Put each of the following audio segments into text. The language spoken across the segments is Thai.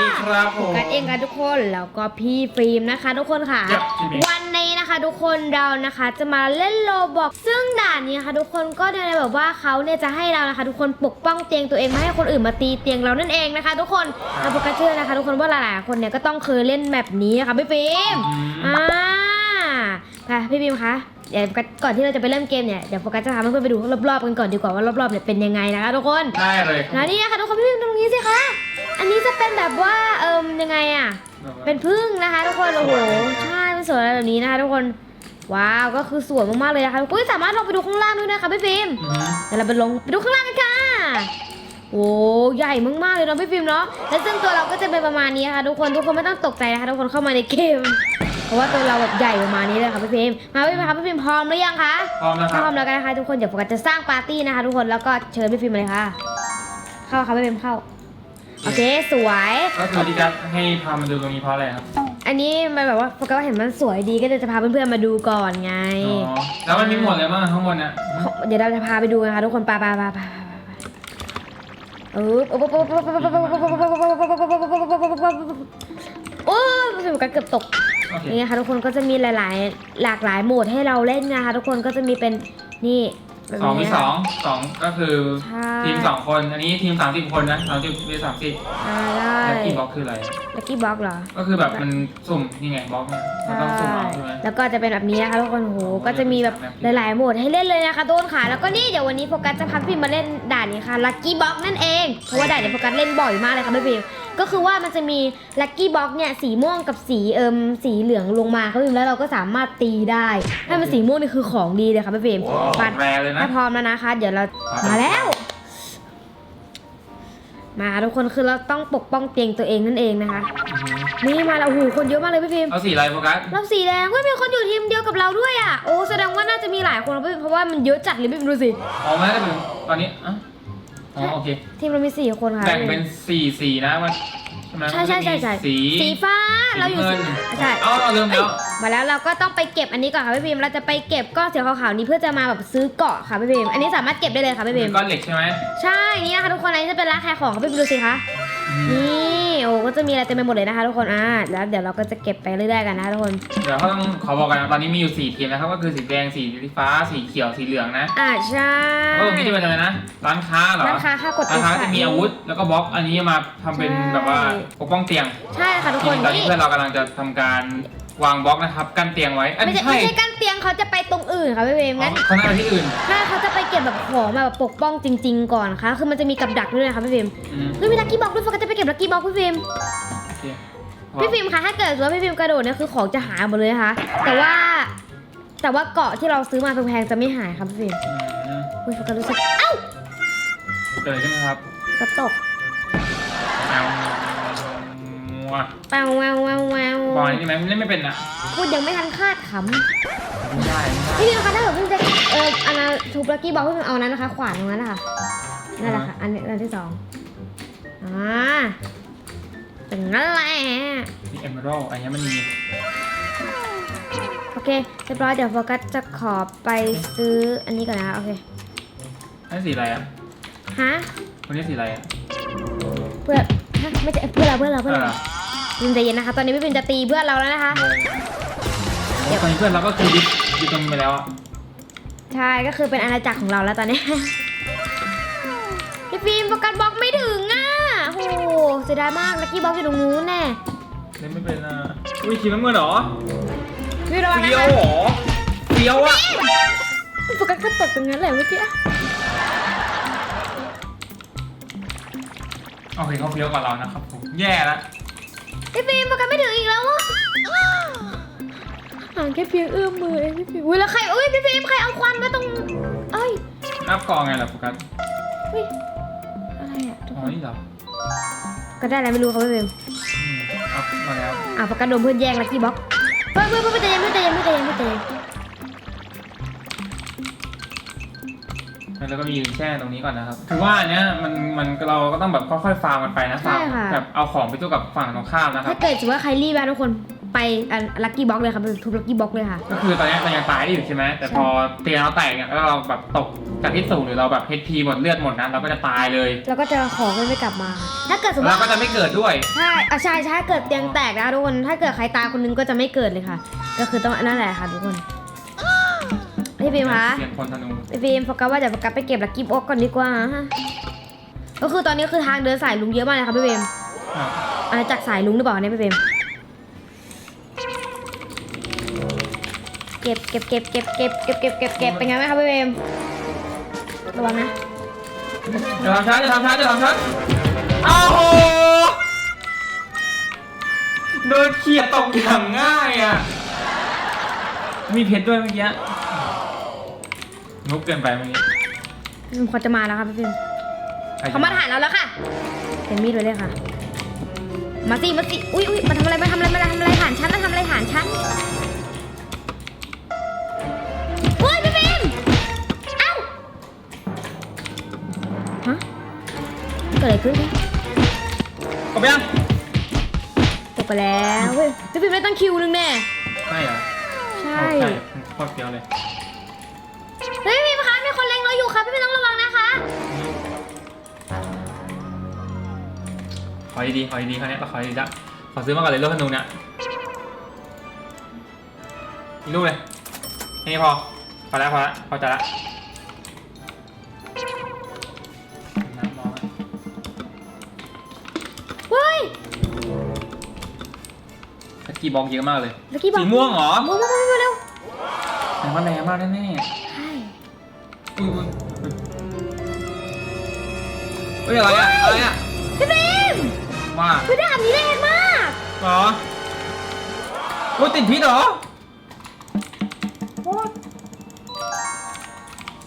ดีครับผม กันเองค่ะทุกคนแล้วก็พี่ฟิล์มนะคะ ทุกคนค่ะครับพี่ฟิล์ม วันนี้นะคะ ทุกคนเรานะคะจะมาเล่นโลบอกซึ่งด่านนี้นะคะทุกคนก็ในแบบว่าเขาเนี่ยจะให้เรานะคะ ทุกคนปกป้องเตียงตัวเองไม่ให้คนอื่นมาตีเตียงเรานั่นเองนะคะ ทุกคนเราโฟกัสเชื่อนะคะ ทุกคนว่าหลายๆคนเนี่ยก็ต้องเคยเล่นแบบนี้นะคะพี่ฟิล์มอืมอ่าค่ะพี่ฟิล์มคะเดี๋ยวโฟกัสก่อนที่เราจะไปเริ่มเกมเนี่ยเดี๋ยวโฟกัสจะพาเพื่อนๆไปดูรอบๆกันก่อนดีกว่าว่ารอบๆเนี่ยเป็นยังไงนะคะทุกคนได้เลยแล้วนี่นะคะทุกคนพี่พิมพ์ตรงนี้สิคะ อันนี้จะเป็นแบบว่าเอิมยังไงอะเป็นพึ่งนะคะ ทุกคน โอ้โห ใช่เป็นสวยอะไรแบบนี้นะคะทุกคน ว้าว ก็คือสวยมากๆเลยนะคะอุ้ยสามารถลงไปดูข้างล่างด้วยนะคะพี่ฟิล์มอืมเดี๋ยวเราไปลงไปดูข้างล่างกันค่ะโอ้ใหญ่มากๆเลยเนาะพี่ฟิล์มเนาะ แล้วซึ่งตัวเราก็จะเป็นประมาณนี้ค่ะทุกคน ทุกคนไม่ต้องตกใจนะคะทุกคนเข้ามาในเกม เพราะว่าตัวเราแบบใหญ่ประมาณนี้เลยค่ะพี่ฟิล์มมาพี่ฟิล์มคะพี่ฟิล์มพร้อมหรือยังคะ พร้อมนะคถ้ารับพร้อมแล้วกันนะคะทุกคน เดี๋ยวโฟกัสจะสร้างปาร์ตี้นะคะ ทุกคน แล้วก็เชิญพี่ฟิล์มมาเลยค่ะ เข้าค่ะพี่ฟิล์มเข้า โอเคสวย ก็คือที่จะให้พามาดูตรงนี้เพราะอะไรครับ อันนี้มันแบบว่าโฟกัสว่าเห็นมันสวยดีก็เลยจะพาเพื่อนๆมาดูก่อนไง อ๋อ แล้วมันมีหมดเลยบ้างข้างบนน่ะเดี๋ยวเราจะพาไปดูนะคะทุกคนไปไปไปไปเออโอ้ยโฟกัสเกือบตกโอเคนี่ไงคะทุกคนก็จะมีหลาย ๆ หลากหลายโหมดให้เราเล่นนะคะ ทุกคนก็จะมีเป็นนี่แบบ สองมีนี้สองสองก็คือใช่ทีมสองคนอันนี้ทีมสามสิบคนนะสามสิบมีสามสิบอ่าได้แล้วกี่บล็อกคืออะไรลักกี้บ็อกเหรอ ก็คือแบบมันสุ่มนี่ไงบล็อกเนี่ยมันต้องสุ่มเอาใช่ไหมแล้วก็จะเป็นแบบนี้นะคะทุกคนโหก็จะมีแบบหลายๆโหมดให้เล่นเลยนะคะทุกคนค่ะแล้วก็นี่เดี๋ยววันนี้โฟกัสจะพาพี่พิมมาเล่นด่านนี้ค่ะลั c กี้บ็อกนั่นเองเพราะว่าด่านนี้โฟกัสเล่นบ่อยมากเลยค่ะพี่พิม ก็คือว่ามันจะมีลั c กี้บ็อกเนี่ยสีม่วงกับสีเอิมสีเหลืองลงมาค่ะพี่พิมแล้วเราก็สามารถตีได้ถ้าเป็นสีม่วงนี่คือของดีเลยค่ะพี่พิมว้าวปัดแรเลยนะ ถ้าพร้อมแล้วนะคะ เดี๋ยวเราครับมาแล้ว มาทุกคนคือเราต้องปกป้องเตียงตัวเองนั่นเองนะคะอืมนี่มาแล้วโอ้โหคนเยอะมากเลยพี่พิมเอาสีอะไรโฟกัสเราสีแดงเว้ยมีคนอยู่ทีมเดียวกับเราด้วยอะ โอ้แสดงว่าน่าจะมีหลายคนนะเพราะว่ามันเยอะจัดเลยพี่ดูสิอ๋อไม่ได้เป็นตอนนี้อะ อ๋อโอเค ทีมเรามีสี่คนค่ะแบ่งเป็นสี่สีนะมันใช่ไหมใช่ใช่ใช่ใช่สีสีฟ้าเราอยู่สีเงินใช่เอาเอาเริ่มแล้วมาแล้วเราก็ต้องไปเก็บอันนี้ก่อนค่ะพี่พิมเราจะไปเก็บก้อนสีขาวๆนี้เพื่อจะมาแบบซื้อเกาะค่ะพี่พิมอันนี้สามารถเก็บได้เลยค่ะพี่พิมก้อนเหล็กใช่ไหมใช่นี่นะคะทุกคนอันนี้จะเป็นร้านขายของค่ะพี่พิมดูสิคะอืมนี่ โอ้ก็จะมีอะไรเต็มไปหมดเลยนะคะทุกคนอ่าแล้วเดี๋ยวเราก็จะเก็บไปเรื่อยๆกันนะคะทุกคนเดี๋ยวเขาต้องขอบอกกันนะตอนนี้มีอยู่สี่ทีมนะครับก็คือสีแดงสีฟ้าสีเขียวสีเหลืองนะอ่าใช่แล้วก็ตรงนี้จะเป็นอะไรนะร้านค้าเหรอร้านค้าค่ะกดร้านค้าค่ะจะมีอาวุธแล้วก็บล็อกอันนี้มาทำเป็นใช่แบบว่าปกป้องเตียงใช่ค่ะทุกทีคนนี้ตอนนี้นี่เพื่อนเรากำลังจะทำการ วางบล็อกนะครับ กั้นเตียงไว้เอ้ยไม่ไม่ใช่ใช่ไม่ใช่กั้นเตียงเขาจะไปตรงอื่นค่ะพี่พิมอ๋องั้นเขาน่าไปที่อื่นถ้าเขาจะไปเก็บแบบของมาแบบปกป้องจริง ๆ ก่อนค่ะ คือมันจะมีกับดักด้วยนะคะพี่ฟิล์มอืมเฮ้ยมีลักกี้บ็อกด้วยโฟกัสจะไปเก็บลักกี้บ็อกพี่ฟิล์มโอเคพี่ฟิล์มคะถ้าเกิดว่าพี่ฟิล์มกระโดดเนี่ยคือของจะหายหมดเลยนะคะ แต่ว่าแต่ว่าเกาะที่เราซื้อมาแพงๆจะไม่หายครับพี่ฟิล์มอืมอุ้ยโฟกัสรู้สึกเอ้าเกิดใช่ไหมครับ กระตก วแววแววแววแววบอลนี่ไหมเล่นไม่เป็นอะพูดยังไม่ทันคาดขไม่ได้ไม่ได้ำพี่ฟิล์มคะถ้าเกิดพี่ฟิล์มจะเอออันนั้นทุบลักกี้บ็อกพี่ฟิล์มเอาอันนั้นนะคะ ขวานตรงนั้นนะคะนั่นแหละค่ะอันนี้อันที่สองอ่าถึงนั่นแหละ มีเอเมอรัลอันนี้มันมีโอเคเรียบร้อยเดี๋ยวโฟกัสจะขอไปซื้ออันนี้ก่อนนะคะโอเคอันนี้สีอะไรอะฮะคนนี้สีอะไรอะเพื่อนฮะไม่ใช่เพื่อนเราเพื่อนเราเอเพื่อนอเรา พิมใจเย็นนะคะ ตอนนี้พี่พิมจะตีเพื่อนเราแล้วนะคะเดี๋ยวตอนนี้เพื่อนเราก็คือยึดยึดตรงนี้ไปแล้วอะใช่ก็คือเป็นอาณาจักรของเราแล้วตอนนี้ พี่ฟิล์มโฟกัสบล็อกไม่ถึงอะโอ้โหเสียดายมากลักกี้บล็อกอยู่ตรงนู้นแน่เล่นไม่เป็นอะอุ้ยขีดน้ำเงินเหรอพี่ระวังนะเฟี้ยวคะเหรอเฟี้ยวอะโฟกัสก็ตกตรงนั้นแหละเมื่อกี้โอเคเขาเฟี้ยวกว่าเรานะครับผมแย่ละ พี่ฟิล์มโฟกัสไม่ถึงอีกแล้วอะห่างแค่เพียงเอื้อมมือเองพี่ฟิล์มอุ้ยแล้วใครอุ้ยพี่ฟิล์มใครเอาควันมาตรงเอ้ยนับกองไงล่ะโฟกัสอุ้ยอะไรอะทุกอ๋อคนนี่เหรอก็ได้อะไรไม่รู้เขาไม่เป็นอืมอัพมาแล้วอะประกันโดนเพื่อนแย่งลักกี้บ็อกเพื่อนเพื่อนเพื่อนใจเย็นเพื่อนใจเย็นเพื่อนใจเย็นเพื่อนใจเย็น แล้วก็มียืนแช่ตรงนี้ก่อนนะครับคือว่าอันเนี้ยมันมันเราก็ต้องแบบค่อยๆฟาร์มกันไปนะฟาร์มแบบเอาของไปตู้กับฝั่งตรงข้ามนะครัถ้าบเกิดสมมติว่าใครรีบนะทุกคนไปลัคกี้บ็อกเลยค่ะทุบลัคกี้บ็อกเลยค่ะ ก็คือตอนนี้เรายังตายได้อยู่ใช่ไหมแต่พอเตียงเราแตกเนี่ยแล้วเราแบบตกจากที่สูงหรือเราแบบ HP หมดเลือดหมดนะเราก็จะตายเลยแล้วก็จะของก็ไม่กลับมา ถ้าเกิดสมมเราติก็จะไม่เกิดด้วย ใช่อะใช่ใช่ถ้าเกิดเตียงแตกนะทุกคน ถ้าเกิดใครตายคนนึงก็จะไม่เกิดเลยค่ะ ก็คือต้องนั่นแหละค่ะทุกคน พี่ฟิล์มคะเสียงคนธนูพี่ฟิล์มโฟกัสว่าเดี๋ยวโฟกัสไปเก็บลักกี้บ็อกก่อนดีกว่าฮะก็คือตอนนี้คือทางเดินสายลุงเยอะมากเลยค่ะพี่ฟิล์มอะอาณาจักรสายลุงหรือเปล่าเนี่ยพี่ฟิล์มเก็บเก็บเก็บเก็บเก็บเก็บเก็บเก็บเก็บเป็นไงไหมคะพี่ฟิล์มระวังนะจะทำช้าจะทำช้าจะทำช้าอ้าวโหโดนเขียดตกอย่างง่ายอะมีเพชรด้วยเมื่อกี้ งุบเกินไปเมื่อกี้อืมเขาจะมาแล้วค่ะพี่ฟิล์มใครจะเขามาถ่านเราแล้วค่ะเป็นมีดไว้เลยค่ะ มาสิมาสิอุ้ยอุ้ยมาทำอะไรมาทำอะไรมาทำอะไรฐานชั้นมาทำอะไรฐานชั้นเฮ้ยพี่ฟิล์มเอ้าฮะเกิดอะไรขึ้นคะกบยังตกไปแล้วเฮ้ยพี่ฟิล์มได้ตั้งคิวนึงแน่ใช่เหรอใช่ใช่โคตรเฟี้ยวเลย อดีๆขอดีๆคราวนี้เราขอดีๆละขอซื้อมาก่อนเลยลูกธนูเนี่ยอีกลูกเลยแค่นี้พอพอแล้วพอแล้วพอใจละน้ำร้อนเฮ้ยสกีบอกเยอะมากเลยเมื่อกี้บอกสีม่วงเหรอม่วงม่วงม่วงม่วงเร็วแต่ว่าแรงมากแน่ใช่ๆอุ้ยอุ้ยอุ้ยเฮ้ยอะไรอะอะไรอะพี่ฟิล์ม ว่าคือดาบนี้แรงมาก เหรอโอ้ยติดพิษเหรอ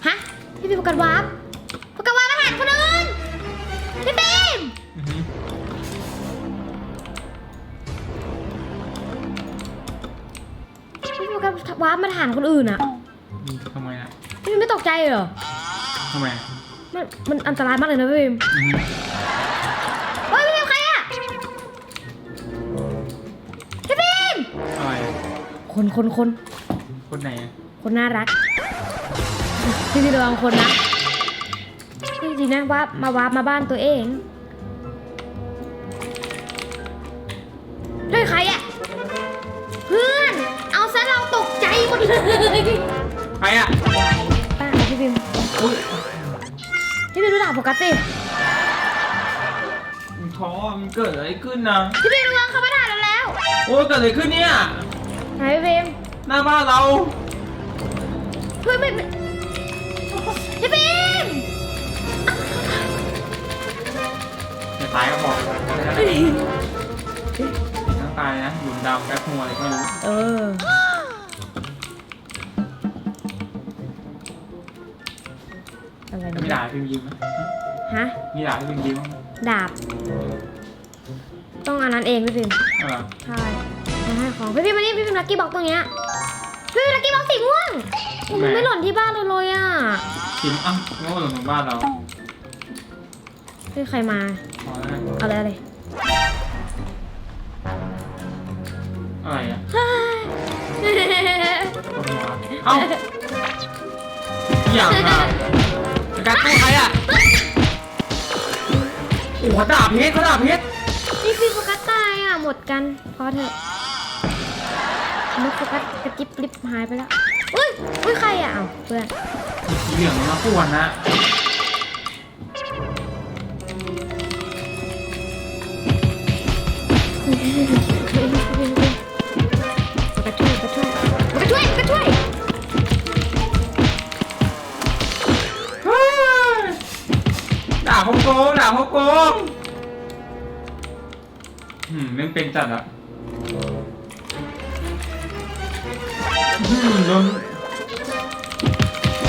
ฮะ พี่ฟิล์มโฟกัสวาร์ปโฟกัสวาร์ปมาหาคนอื่นพี่ฟิล์มอื้อหือพี่ฟิล์มโฟกัสวาร์ปมาหาคนอื่นอะทำไมอะพี่ฟิล์มไม่ตกใจเหรอ ทำไมมันมันอันตรายมากเลยนะพี่ฟิล์มอื้อหือ คนคนคนคนไหนอะคนน่ารักพี่ฟิล์มระวังคนนะเฮ้ยดีนะวาร์ปมาวาร์ปมาบ้านตัวเองเฮ้ยใครอะเพื่อน เอาซะเราตกใจหมดเลยใครอะป้าเอาพี่ฟิล์มอุ้ยพี่ฟิล์มดูดาบโฟกัสสิมันท้อมันเกิดอะไรขึ้นนะพี่ฟิล์มระวังเขามาถ่ายเราแล้ว โอ้ยเกิดอะไรขึ้นเนี่ย ไหนพี่ฟิล์มหน้าบ้านเราเฮ้ยไม่ไม่พี่ฟิล์มอย่าตายก็พอทั้งตายนะหลุมดำแป๊บหัวอะไรก็ไม่รู้เออ อะไรจะมีเนี่ยด่าให้พิมพ์ยืมไหมฮะ มีด่าให้พิมพ์ยืมบ้างไหมดาบ ต้องอันนั้นเองพี่ฟิล์มเอาเหรอใช่ ของพี่ฟิล์มานี่พี่ฟิล์มลักกี้บ็อกตรงเนี้ยพี่ฟิล์มลักกี้บ็อกสีม่วงมันไม่หล่นที่บ้านเราเลยอะพิมอะงั้นว่หลุมของบ้านเราพี่ใครมาขอแล้วกันเอาเลยเอาเลยอะไรอะเฮ้ยปวดหัวเอ้าอย่างอะจะการกู้ใครอะโอ้โหเขาด่าเพชรเขาด่าเพชร นี่ฟิล์มโฟกัสตายอะหมดกันพอเถอะ มุกโฟกัสกระจิบลิบหายไปแล้วอุ้ยอุ้ยใครอะเอ้าเพื่อนมีสีเหลืองมาป่วนนะกระช่วยกระช่วยกระช่วยกระช่วยเฮ้ยด่าเขาโกงด่าเขาโกงอืมเล่นเป็นจัดอะ มโดน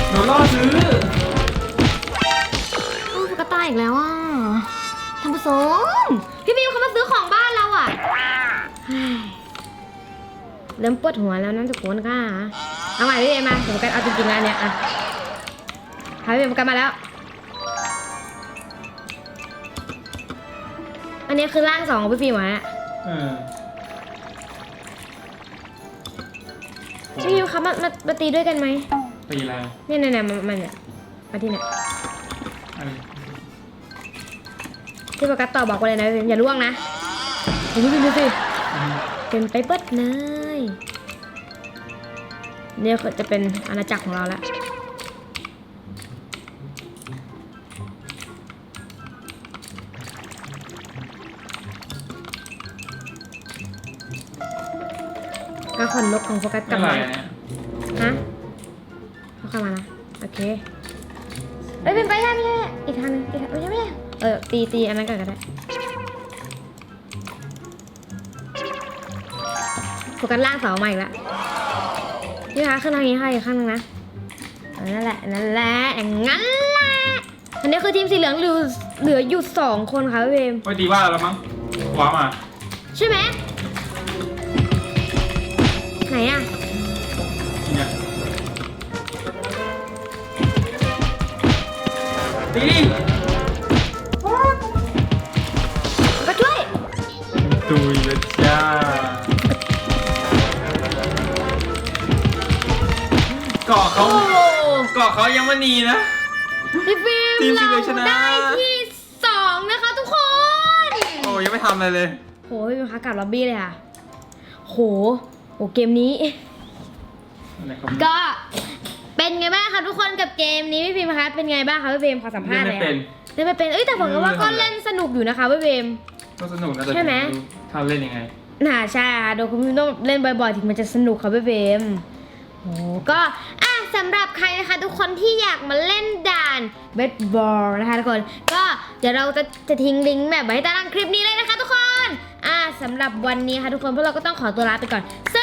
โดนล่อซื้อโอ้กระต่ายอีกแล้วอะท่านผู้ชมพี่บิวเขามาซื้อของบ้านเราอะเฮ้ยเริ่มปวดหัวแล้วนะทุกคนค่ะ เอาใหม่พี่เอมาเดี๋ยวกันเอาจริงๆแล้วเนี่ยอะพาพี่เอมากันมาแล้ว อันนี้คือร่างสองของพี่ฟิล์มเหรอฮะ เออ พี่พิมคะมามามาตีด้วยกันไหมตีอะไรเนี่ยเนี่ยเนี่ยมันมันเนี่ยมาที่เนี่ยอะไรที่โฟกัสต่อบอกไว้เลยนะพี่พิมอย่าล่วงนะดูสิดูสิเป็นไปเปิดเลยเนี่ยจะเป็นอาณาจักรของเราแล้ว ก็ขนนกของโฟกัสกลับอะไรมาเนี่ยฮะเขาเข้ามานะโอเคเอ้ยเป็นไปได้ไม่ใช่อีกทางหนึงอีกทางไม่ใช่ไม่ใช่เออตีตีอันนั้นก่อนก็ได้โฟกัสล่างเสาใหม่ละนี่คะขึ้นทางนี้ค่ะอีกข้างหนึงนะเออนั่นแหละนั่นแหละอย่างนั้นแหละอันนี้คือทีมสีเหลืองเหลือเหลืออยู่สองคนค่ะพี่เวมโอ้ยตีว่าแล้วมั้งว้ามา ไหนอะเนี่ยตีก็ช่วยตุยแล้วจ้า เกาะเขาโอ้เกาะเขายังไม่หนีนะ พี่ฟิล์มทีมสีเหลืเราองชนะ ได้ที่สองนะคะทุกคน โอ้ยังไม่ทำอะไรเลย โหพี่ฟิล์มคะกลับล็อบบี้เลยค่ะ โห โหเกมนี้ อะไรครับก็เป็นไงบ้างคะทุกคนกับเกมนี้พี่ฟิล์มคะเป็นไงบ้างคะพี่ฟิล์มขอสัมภาษณ์เล่นเลยไม่เป็นค่ะเล่นไม่เป็นเอ้ยแต่ผมว่าก็เล่นสนุกอยู่นะคะพี่ฟิล์มก็สนุกนะแต่ใช่ไหม รู้ถ้าเล่นยังไง น่าใช่ค่ะโดยคุณพี่ต้องเล่นบ่อยๆ ถึงมันจะสนุกค่ะพี่ฟิล์มโหก็อะสำหรับใครนะคะ ทุกคนที่อยากมาเล่นด่านเบสบอลนะคะทุกคน ก็เดี๋ยวเราจะจะทิ้งลิงก์แบบไว้ใต้ล่างคลิปนี้เลยนะคะทุกคน อะสำหรับวันนี้ค่ะทุกคนพวกเราก็ต้องขอตัวลาไปก่อน ส